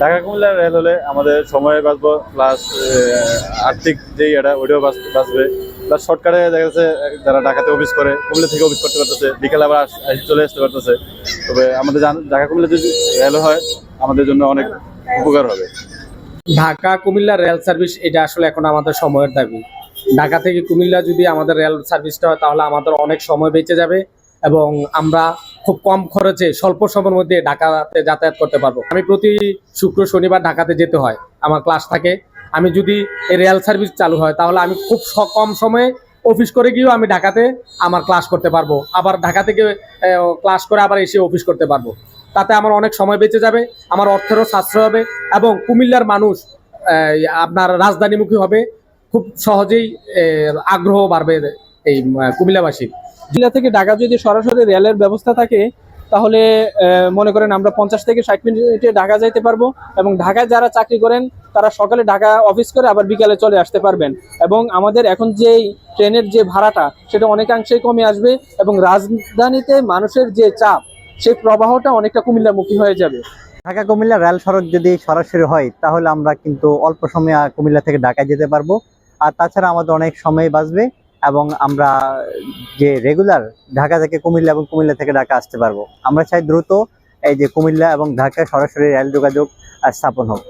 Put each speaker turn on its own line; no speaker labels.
Dhaka Comilla rail হলে আমাদের সময় বাঁচবো প্লাস আর্থিক যে এটা ওইটাও বাঁচবে। প্লাস শর্টকাটে দেখা যাচ্ছে, যারা ঢাকাতে অফিস করে, কুমিল্লা থেকে অফিস করতে পারতেছে বিকেলে আবার চলে আসতে পারতেছে। তবে আমাদের ঢাকা কুমিল্লা যদি রেল হয়, আমাদের জন্য অনেক উপকার হবে।
ঢাকা কুমিল্লা রেল সার্ভিস এটা আসলে এখন আমাদের সময়ের দাবি। ঢাকা থেকে কুমিল্লা যদি আমাদের রেল সার্ভিসটা হয়, তাহলে আমাদের অনেক সময় বেঁচে যাবে এবং আমরা খুব কম খরচে স্বল্প সময়ের মধ্যে ঢাকাতে যাতায়াত করতে পারব। আমি প্রতি শুক্র, শনিবার ঢাকাতে যেতে হয়, আমার ক্লাস থাকে। আমি যদি রেল সার্ভিস চালু হয়, তাহলে আমি খুব কম সময়ে অফিস করে গিয়েও আমি ঢাকাতে আমার ক্লাস করতে পারব। আবার ঢাকা থেকে ক্লাস করে আবার এসে অফিস করতে পারব। তাতে আমার অনেক সময় বেঁচে যাবে, আমার অর্থেরও সাশ্রয় হবে এবং কুমিল্লার মানুষ আপনার রাজধানীমুখী হবে। খুব সহজেই আগ্রহ বাড়বে এই কুমিল্লাবাসীর।
জেলা থেকে ঢাকা যদি সরাসরি রেলের ব্যবস্থা থাকে, তাহলে মনে করেন আমরা পঞ্চাশ থেকে ষাট মিনিটে ঢাকা যাইতে পারব এবং ঢাকায় যারা চাকরি করেন, তারা সকালে ঢাকা অফিস করে আবার বিকালে চলে আসতে পারবেন। এবং আমাদের এখন যে ট্রেনের যে ভাড়াটা, সেটা অনেকাংশেই কমে আসবে এবং রাজধানীতে মানুষের যে চাপ, সেই প্রবাহটা অনেকটা কুমিল্লামুখী হয়ে যাবে।
ঢাকা কুমিল্লা রেল সড়ক যদি সরাসরি হয়, তাহলে আমরা কিন্তু অল্প সময়ে কুমিল্লা থেকে ঢাকায় যেতে পারব। আর তাছাড়া আমাদের অনেক সময় বাঁচবে। এবং আমরা যে রেগুলার ঢাকা থেকে কুমিল্লা এবং কুমিল্লা থেকে ঢাকা আসতে পারব। আমরা চাই দ্রুত এই যে কুমিল্লা এবং ঢাকায় সরাসরি রেল যোগাযোগ স্থাপন হোক।